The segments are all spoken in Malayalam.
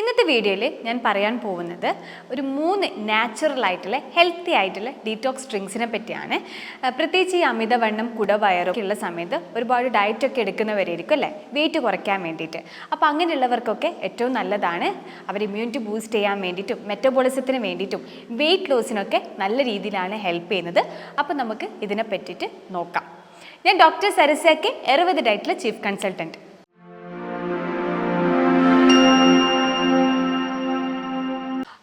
ഇന്നത്തെ വീഡിയോയിൽ ഞാൻ പറയാൻ പോകുന്നത് ഒരു മൂന്ന് നാച്ചുറൽ ആയിട്ടുള്ള ഹെൽത്തി ആയിട്ടുള്ള ഡീറ്റോക്സ് ഡ്രിങ്ക്സിനെ പറ്റിയാണ്. പ്രത്യേകിച്ച് ഈ അമിതവണ്ണം കുടവയറൊക്കെ ഉള്ള സമയത്ത് ഒരുപാട് ഡയറ്റൊക്കെ എടുക്കുന്നവരായിരിക്കും അല്ലേ? വെയിറ്റ് കുറയ്ക്കാൻ വേണ്ടിയിട്ട്. അപ്പോൾ അങ്ങനെയുള്ളവർക്കൊക്കെ ഏറ്റവും നല്ലതാണ് അവർ ഇമ്മ്യൂണിറ്റി ബൂസ്റ്റ് ചെയ്യാൻ വേണ്ടിയിട്ടും മെറ്റബോളിസത്തിന് വേണ്ടിയിട്ടും വെയിറ്റ് ലോസിനൊക്കെ നല്ല രീതിയിലാണ് ഹെൽപ്പ് ചെയ്യുന്നത്. അപ്പോൾ നമുക്ക് ഇതിനെ പറ്റിയിട്ട് നോക്കാം. ഞാൻ ഡോക്ടർ സരസ്യാക്ക് എറുപത് ഡയറ്റിലെ ചീഫ് കൺസൾട്ടന്റ്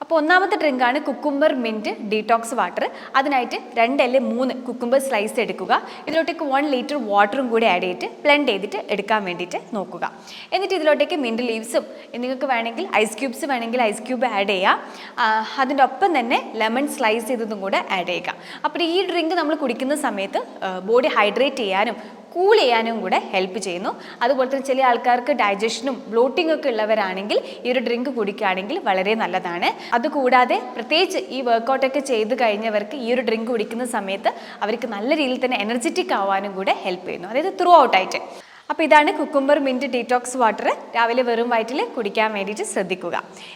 അപ്പോൾ ഒന്നാമത്തെ ഡ്രിങ്കാണ് കുക്കുംബർ മിന്റ് ഡീടോക്സ് വാട്ടർ അതിനായിട്ട് രണ്ട് അല്ലെ മൂന്ന് കുക്കുംബർ സ്ലൈസ് എടുക്കുക. ഇതിലോട്ടേക്ക് വൺ ലിറ്റർ വാട്ടറും കൂടി ആഡ് ചെയ്തിട്ട് ബ്ലെൻഡ് ചെയ്തിട്ട് എടുക്കാൻ വേണ്ടിയിട്ട് നോക്കുക. എന്നിട്ട് ഇതിലോട്ടേക്ക് മിന്റ് ലീവ്സും നിങ്ങൾക്ക് വേണമെങ്കിൽ ഐസ് ക്യൂബ്സ് വേണമെങ്കിൽ ഐസ് ക്യൂബ് ആഡ് ചെയ്യുക അതിന്റെ ഒപ്പം തന്നെ ലെമൺ സ്ലൈസ് ചെയ്തതും കൂടെ ആഡ് ചെയ്യുക. അപ്പോൾ ഈ ഡ്രിങ്ക് നമ്മൾ കുടിക്കുന്ന സമയത്ത് ബോഡി ഹൈഡ്രേറ്റ് ചെയ്യാനും കൂൾ ചെയ്യാനും കൂടെ ഹെൽപ്പ് ചെയ്യുന്നു. അതുപോലെ തന്നെ ചില ആൾക്കാർക്ക് ഡൈജഷനും ബ്ലോട്ടിംഗ് ഒക്കെ ഉള്ളവരാണെങ്കിൽ ഈ ഒരു ഡ്രിങ്ക് കുടിക്കുകയാണെങ്കിൽ വളരെ നല്ലതാണ്. അതുകൂടാതെ പ്രത്യേകിച്ച് ഈ വർക്കൗട്ടൊക്കെ ചെയ്ത് കഴിഞ്ഞവർക്ക് ഈ ഒരു ഡ്രിങ്ക് കുടിക്കുന്ന സമയത്ത് അവർക്ക് നല്ല രീതിയിൽ തന്നെ എനർജറ്റിക് ആവാനും കൂടെ ഹെൽപ്പ് ചെയ്യുന്നു. അതായത് ത്രൂ ഔട്ടായിട്ട് അപ്പോൾ ഇതാണ് കുക്കുംബർ മിന്റ് ഡീറ്റോക്സ് വാട്ടർ രാവിലെ വെറും വയറ്റിൽ കുടിക്കാൻ വേണ്ടിയിട്ട് ശ്രദ്ധിക്കുക.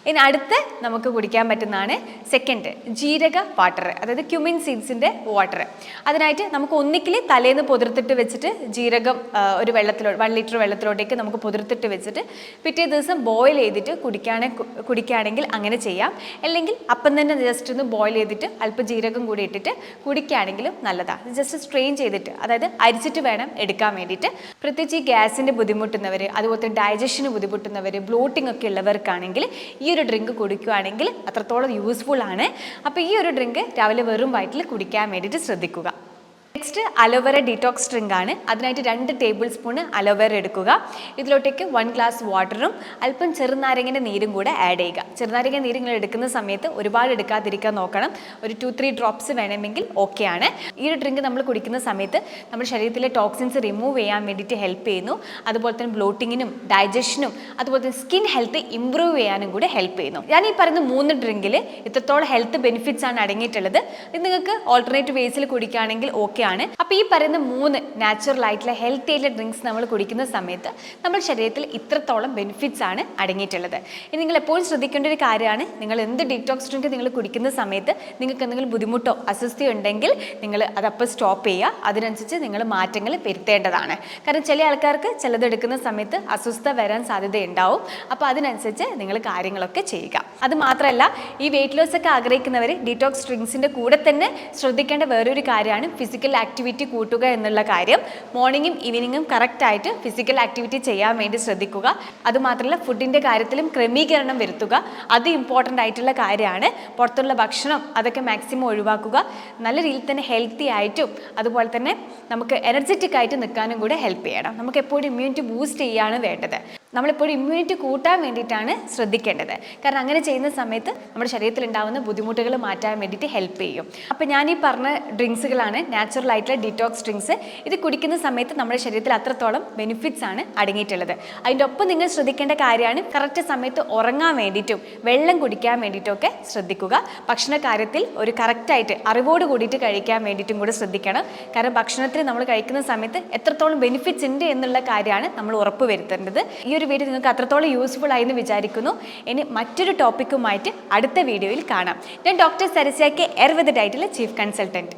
ഇനി അടുത്ത് നമുക്ക് കുടിക്കാൻ പറ്റുന്നതാണ് സെക്കൻഡ് ജീരക വാട്ടർ അതായത് ക്യുമിൻ സീഡ്സിന്റെ വാട്ടർ അതിനായിട്ട് നമുക്ക് ഒന്നിക്കിൽ തലേന്ന് പൊതിർത്തിട്ട് വെച്ചിട്ട് ജീരകം ഒരു വെള്ളത്തിലോ വൺ ലിറ്റർ വെള്ളത്തിലോട്ടേക്ക് നമുക്ക് പൊതിർത്തിട്ട് വെച്ചിട്ട് പിറ്റേ ദിവസം ബോയിൽ ചെയ്തിട്ട് കുടിക്കാണെ കുടിക്കുകയാണെങ്കിൽ അങ്ങനെ ചെയ്യാം. അല്ലെങ്കിൽ അപ്പം തന്നെ ജസ്റ്റ് ഒന്ന് ബോയിൽ ചെയ്തിട്ട് അല്പം ജീരകം കൂടി ഇട്ടിട്ട് കുടിക്കുകയാണെങ്കിലും നല്ലതാണ് ജസ്റ്റ് സ്ട്രെയിൻ ചെയ്തിട്ട് അതായത് അരിച്ചിട്ട് വേണം എടുക്കാൻ വേണ്ടിയിട്ട്. പ്രത്യേകിച്ച് ഗ്യാസിന്റെ ബുദ്ധിമുട്ടുന്നവർ അതുപോലെ ഡൈജഷന് ബുദ്ധിമുട്ടുന്നവർ ബ്ലോട്ടിംഗ് ഒക്കെ ഉള്ളവർക്കാണെങ്കിൽ ഈ ഒരു ഡ്രിങ്ക് കുടിക്കുകയാണെങ്കിൽ അത്രത്തോളം യൂസ്ഫുൾ ആണ്. അപ്പോൾ ഈ ഒരു ഡ്രിങ്ക് രാവിലെ വെറും വയറ്റിൽ കുടിക്കാൻ വേണ്ടിയിട്ട് ശ്രദ്ധിക്കുക. നെക്സ്റ്റ് അലോവേര ഡീറ്റോക്സ് ഡ്രിങ്ക് ആണ്. അതിനായിട്ട് രണ്ട് ടേബിൾ സ്പൂൺ അലോവേര എടുക്കുക. ഇതിലോട്ടേക്ക് വൺ ഗ്ലാസ് വാട്ടറും അല്പം ചെറുനാരങ്ങന്റെ നീരും കൂടെ ആഡ് ചെയ്യുക. ചെറുനാരങ്ങ നീര് നിങ്ങൾ എടുക്കുന്ന സമയത്ത് ഒരുപാട് എടുക്കാതിരിക്കാൻ നോക്കണം. ഒരു ടു ത്രീ ഡ്രോപ്സ് വേണമെങ്കിൽ ഓക്കെ ആണ്. ഈ ഒരു ഡ്രിങ്ക് നമ്മൾ കുടിക്കുന്ന സമയത്ത് നമ്മുടെ ശരീരത്തിലെ ടോക്സിൻസ് റിമൂവ് ചെയ്യാൻ വേണ്ടിയിട്ട് ഹെൽപ്പ് ചെയ്യുന്നു. അതുപോലെ തന്നെ ബ്ലോട്ടിങ്ങിനും ഡൈജഷനും അതുപോലെ തന്നെ സ്കിൻ ഹെൽത്ത് ഇംപ്രൂവ് ചെയ്യാനും കൂടെ ഹെൽപ്പ് ചെയ്യുന്നു. ഞാൻ ഈ പറയുന്ന മൂന്ന് ഡ്രിങ്കിൽ ഇത്രത്തോളം ഹെൽത്ത് ബെനിഫിറ്റ്സ് ആണ് അടങ്ങിയിട്ടുള്ളത്. ഇത് നിങ്ങൾക്ക് ഓൾട്ടർനേറ്റ് വേസിൽ കുടിക്കുകയാണെങ്കിൽ ഓക്കെ ആണ്. അപ്പോൾ ഈ പറയുന്ന മൂന്ന് നാച്ചുറൽ ആയിട്ടുള്ള ഹെൽത്തി ആയിട്ടുള്ള ഡ്രിങ്ക്സ് നമ്മൾ കുടിക്കുന്ന സമയത്ത് നമ്മൾ ശരീരത്തിൽ ഇത്രത്തോളം ബെനിഫിറ്റ്സ് ആണ് അടങ്ങിയിട്ടുള്ളത്. ഇനി നിങ്ങൾ എപ്പോഴും ശ്രദ്ധിക്കേണ്ട ഒരു കാര്യമാണ് നിങ്ങൾ എന്ത് ഡീറ്റോക്സ് ഡ്രിങ്ക് നിങ്ങൾ കുടിക്കുന്ന സമയത്ത് നിങ്ങൾക്ക് എന്തെങ്കിലും ബുദ്ധിമുട്ടോ അസ്വസ്ഥയോ ഉണ്ടെങ്കിൽ നിങ്ങൾ അതപ്പോൾ സ്റ്റോപ്പ് ചെയ്യുക. അതിനനുസരിച്ച് നിങ്ങൾ മാറ്റങ്ങൾ വരുത്തേണ്ടതാണ്. കാരണം ചില ആൾക്കാർക്ക് ചിലതെടുക്കുന്ന സമയത്ത് അസ്വസ്ഥ വരാൻ സാധ്യതയുണ്ടാവും. അപ്പോൾ അതിനനുസരിച്ച് നിങ്ങൾ കാര്യങ്ങളൊക്കെ ചെയ്യുക. അത് മാത്രമല്ല ഈ വെയിറ്റ് ലോസ് ഒക്കെ ആഗ്രഹിക്കുന്നവർ ഡീറ്റോക്സ് ഡ്രിങ്ക്സിന്റെ കൂടെ തന്നെ ശ്രദ്ധിക്കേണ്ട വേറൊരു കാര്യമാണ് ഫിസിക്കൽ ആക്ടിവിറ്റി കൂട്ടുക എന്നുള്ള കാര്യം മോർണിംഗും ഈവനിങ്ങും കറക്റ്റായിട്ട് ഫിസിക്കൽ ആക്ടിവിറ്റി ചെയ്യാൻ വേണ്ടി ശ്രദ്ധിക്കുക. അതുമാത്രമല്ല ഫുഡിന്റെ കാര്യത്തിലും ക്രമീകരണം വരുത്തുക. അത് ഇമ്പോർട്ടന്റ് ആയിട്ടുള്ള കാര്യമാണ്. പുറത്തുള്ള ഭക്ഷണം അതൊക്കെ മാക്സിമം ഒഴിവാക്കുക. നല്ല രീതിയിൽ തന്നെ ഹെൽത്തി ആയിട്ടും അതുപോലെ തന്നെ നമുക്ക് എനർജറ്റിക് ആയിട്ട് നിൽക്കാനും കൂടെ ഹെൽപ്പ് ചെയ്യണം. നമുക്ക് എപ്പോഴും ഇമ്മ്യൂണിറ്റി ബൂസ്റ്റ് ചെയ്യാണ് വേണ്ടത്. നമ്മളെപ്പോഴും ഇമ്മ്യൂണിറ്റി കൂട്ടാൻ വേണ്ടിയിട്ടാണ് ശ്രദ്ധിക്കേണ്ടത്. കാരണം അങ്ങനെ ചെയ്യുന്ന സമയത്ത് നമ്മുടെ ശരീരത്തിൽ ഉണ്ടാകുന്ന ബുദ്ധിമുട്ടുകൾ മാറ്റാൻ വേണ്ടിയിട്ട് ഹെൽപ്പ് ചെയ്യും. അപ്പോൾ ഞാൻ ഈ പറഞ്ഞ ഡ്രിങ്ക്സുകളാണ് നാച്ചുറൽ ആയിട്ടുള്ള ഡിറ്റോക്സ് ഡ്രിങ്ക്സ് ഇത് കുടിക്കുന്ന സമയത്ത് നമ്മുടെ ശരീരത്തിൽ അത്രത്തോളം ബെനിഫിറ്റ്സ് ആണ് അടങ്ങിയിട്ടുള്ളത്. അതിന്റെ ഒപ്പം നിങ്ങൾ ശ്രദ്ധിക്കേണ്ട കാര്യമാണ് കറക്റ്റ് സമയത്ത് ഉറങ്ങാൻ വേണ്ടിയിട്ടും വെള്ളം കുടിക്കാൻ വേണ്ടിയിട്ടും ഒക്കെ ശ്രദ്ധിക്കുക. ഭക്ഷണ കാര്യത്തിൽ ഒരു കറക്റ്റായിട്ട് അറിവോട് കൂടിയിട്ട് കഴിക്കാൻ വേണ്ടിയിട്ടും കൂടെ ശ്രദ്ധിക്കണം. കാരണം ഭക്ഷണത്തിൽ നമ്മൾ കഴിക്കുന്ന സമയത്ത് എത്രത്തോളം ബെനിഫിറ്റ്സ് ഉണ്ട് എന്നുള്ള കാര്യമാണ് നമ്മൾ ഉറപ്പ് വരുത്തേണ്ടത്. ഈ ഒരു വീഡിയോ നിങ്ങൾക്ക് അത്രത്തോളം യൂസ്ഫുൾ ആയി എന്ന് വിചാരിക്കുന്നു. ഇനി മറ്റൊരു ടോപ്പിക്കുമായിട്ട് അടുത്ത വീഡിയോയിൽ കാണാം. ഞാൻ ഡോക്ടർ സരസ്യാക്കെ എർവത് ഡയറ്റിലെ ചീഫ് കൺസൾട്ടന്റ്